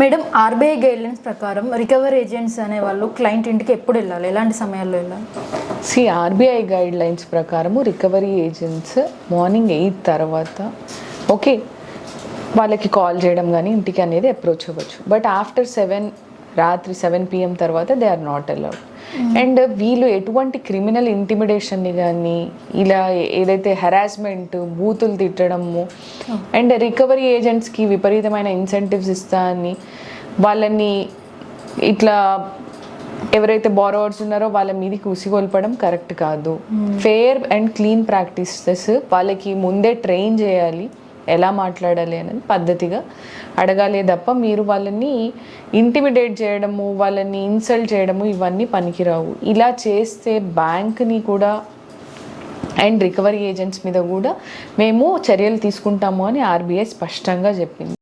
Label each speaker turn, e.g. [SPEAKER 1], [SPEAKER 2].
[SPEAKER 1] Madam RBI guidelines ప్రకారం recovery agents అనే వాళ్ళు క్లయింట్ ఇంటికి ఎప్పుడు వెళ్ళాలి? ఎలాంటి సమయాల్లో వెళ్ళాలి?
[SPEAKER 2] సి ఆర్బీఐ గైడ్లైన్స్ ప్రకారము రికవరీ ఏజెంట్స్ మార్నింగ్ ఎయిట్ తర్వాత ఓకే వాళ్ళకి కాల్ చేయడం కానీ ఇంటికి అనేది అప్రోచ్ అవ్వచ్చు. బట్ ఆఫ్టర్ సెవెన్ రాత్రి సెవెన్ పిఎం తర్వాత they are not allowed and వీళ్ళు ఎటువంటి క్రిమినల్ ఇంటిమిడేషన్ని కానీ ఇలా ఏదైతే హెరాస్మెంట్ బూతులు తిట్టడము అండ్ రికవరీ ఏజెంట్స్కి విపరీతమైన ఇన్సెంటివ్స్ ఇస్తా అని వాళ్ళని ఇట్లా ఎవరైతే బారోవర్స్ ఉన్నారో వాళ్ళ మీదకి ఉసిగొల్పడం కరెక్ట్ కాదు. ఫేర్ అండ్ క్లీన్ ప్రాక్టీసెస్ వాళ్ళకి ముందే ట్రైన్ చేయాలి. ఎలా మాట్లాడాలి అనేది పద్ధతిగా అడగాలి తప్ప మీరు వాళ్ళని ఇంటిమిడేట్ చేయడము వాళ్ళని ఇన్సల్ట్ చేయడము ఇవన్నీ పనికిరావు. ఇలా చేస్తే బ్యాంక్ని కూడా అండ్ రికవరీ ఏజెంట్స్ మీద కూడా మేము చర్యలు తీసుకుంటాము అని ఆర్బీఐ స్పష్టంగా చెప్పింది.